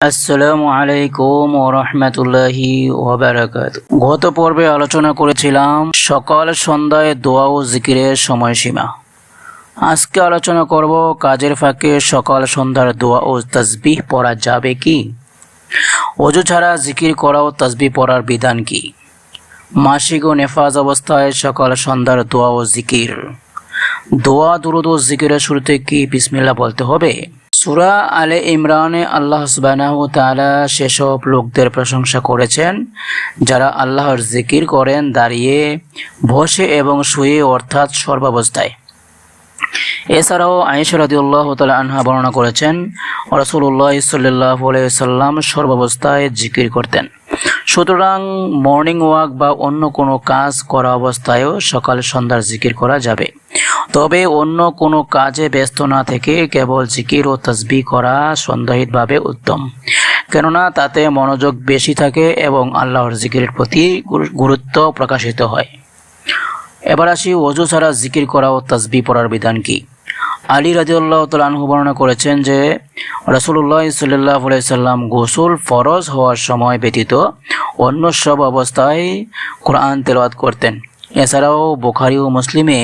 আসসালামু আলাইকুম ও রহমতুল্লাহি ওবারাকাত গত পর্বে আলোচনা করেছিলাম সকাল সন্ধ্যায় দোয়া ও জিকিরের সময়সীমা। আজকে আলোচনা করব কাজের ফাঁকে সকাল সন্ধ্যার দোয়া ও তসবিহ পড়া যাবে কি? অজু ছাড়া জিকির করা ও তসবিহ পড়ার বিধান কি? মাসিক ও নেফাজ অবস্থায় সকাল সন্ধ্যার দোয়া ও জিকির। দোয়া, দুরুদ ও জিকিরের শুরুতে কি বিসমিল্লাহ বলতে হবে? সুরা আলে ইমরানে আল্লাহ তাআলা সেসব লোকদের প্রশংসা করেছেন, যারা আল্লাহর জিকির করেন, দাঁড়িয়ে বসে এবং শুয়ে অর্থাৎ সর্বাবস্থায়। এছাড়াও আয়েশা রাদিউল্লাহ তাআলা আনহা বর্ণনা করেছেন, রাসূলুল্লাহ সাল্লাল্লাহু আলাইহি সাল্লাম সর্বাবস্থায় জিকির করতেন। সুতরাং মর্নিং ওয়াক বা অন্য কোনো কাজ করা অবস্থায়ও সকাল সন্ধ্যার জিকির করা যাবে। তবে অন্য কোনো কাজে ব্যস্ত না থেকে কেবল জিকির ও তসবি করা সন্দেহিতভাবে উত্তম। কেননা তাতে মনোযোগ বেশি থাকে এবং আল্লাহর জিকিরের প্রতি গুরুত্ব প্রকাশিত হয়। এবার আসি অজু ছাড়া জিকির করা ও তসবি পড়ার বিধান কি? আলী রাজিউল্লাহ তালু বর্ণনা করেছেন যে রসুল্লাহ সাল্লাহ সাল্লাম গোসল ফরজ হওয়ার সময় ব্যতীত অন্য সব অবস্থায় কোরআন তেলাওয়াত করতেন। এছাড়াও বোখারি ও মুসলিমে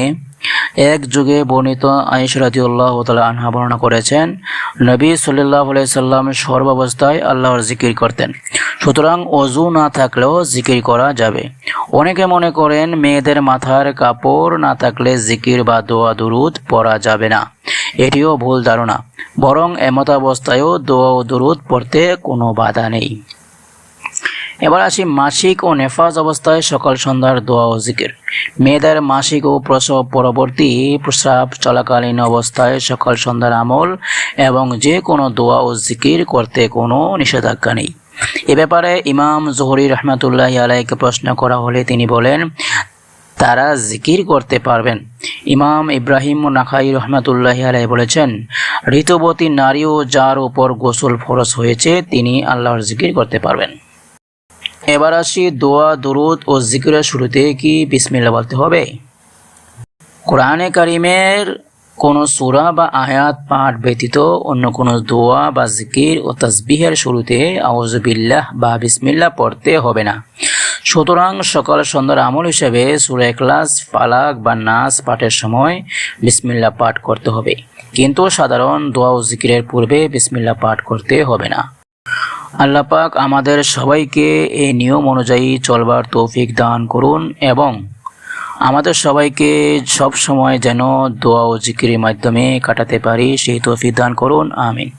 এক যুগে বর্ণিত আয়েশ রাজিউল্লাহ তালা আনহা বর্ণনা করেছেন, নবী সাল্লাহ সাল্লাম সর্বাবস্থায় আল্লাহর জিকির করতেন। সুতরাং অজু না থাকলেও জিকির করা যাবে। অনেকে মনে করেন মেয়েদের মাথার কাপড় না থাকলে জিকির বা দোয়া দুরুদ পড়া যাবে না। এটিও ভুল ধারণা। বরং এমতাবস্থায়ও দোয়া ও দুরুদ পড়তে কোনো বাধা নেই। এবার আসি মাসিক ও নেফাজ অবস্থায় সকাল সন্ধ্যার দোয়া ও জিকির। মেয়েদের মাসিক ও প্রসব পরবর্তী প্রস্রাব চলাকালীন অবস্থায় সকাল সন্ধ্যার আমল এবং যে কোনো দোয়া ও জিকির করতে কোনো নিষেধাজ্ঞা নেই। এ ব্যাপারে ইমাম জহরি রহমাতুল্লাহ আলাইকে প্রশ্ন করা হলে তিনি বলেন, তারা জিকির করতে পারবেন। ইমাম ইব্রাহিম নাখাই রহমাতুল্লাহ আলাই বলেছেন, ঋতুবতী নারী ও যার উপর গোসল ফরস হয়েছে, তিনি আল্লাহর জিকির করতে পারবেন। এবার আসি দোয়া, দুরুদ ও জিকিরের শুরুতে কি বিসমিল্লা বলতে হবে? কোরআনে কারিমের কোনো সূরা বা আয়াত পাঠ ব্যতীত অন্য কোন দোয়া বা জিকির ও তাসবিহের শুরুতে আউজুবিল্লাহ বা বিসমিল্লাহ পড়তে হবে না। সুতরাং সকাল সন্ধ্যার আমল হিসেবে সূরা ইখলাস, ফালাক বা নাস পাঠের সময় বিসমিল্লাহ পাঠ করতে হবে। কিন্তু সাধারণ দোয়া ও জিকিরের পূর্বে বিসমিল্লাহ পাঠ করতে হবে না। আল্লাহ পাক আমাদের সবাইকে এই নিয়ম অনুযায়ী চলবার তৌফিক দান করুন এবং আমাদের সবাইকে সব সময় যেন দোয়া ও জিকির মাধ্যমে কাটাতে পারি, সেই তৌফিক দান করুন, আমিন।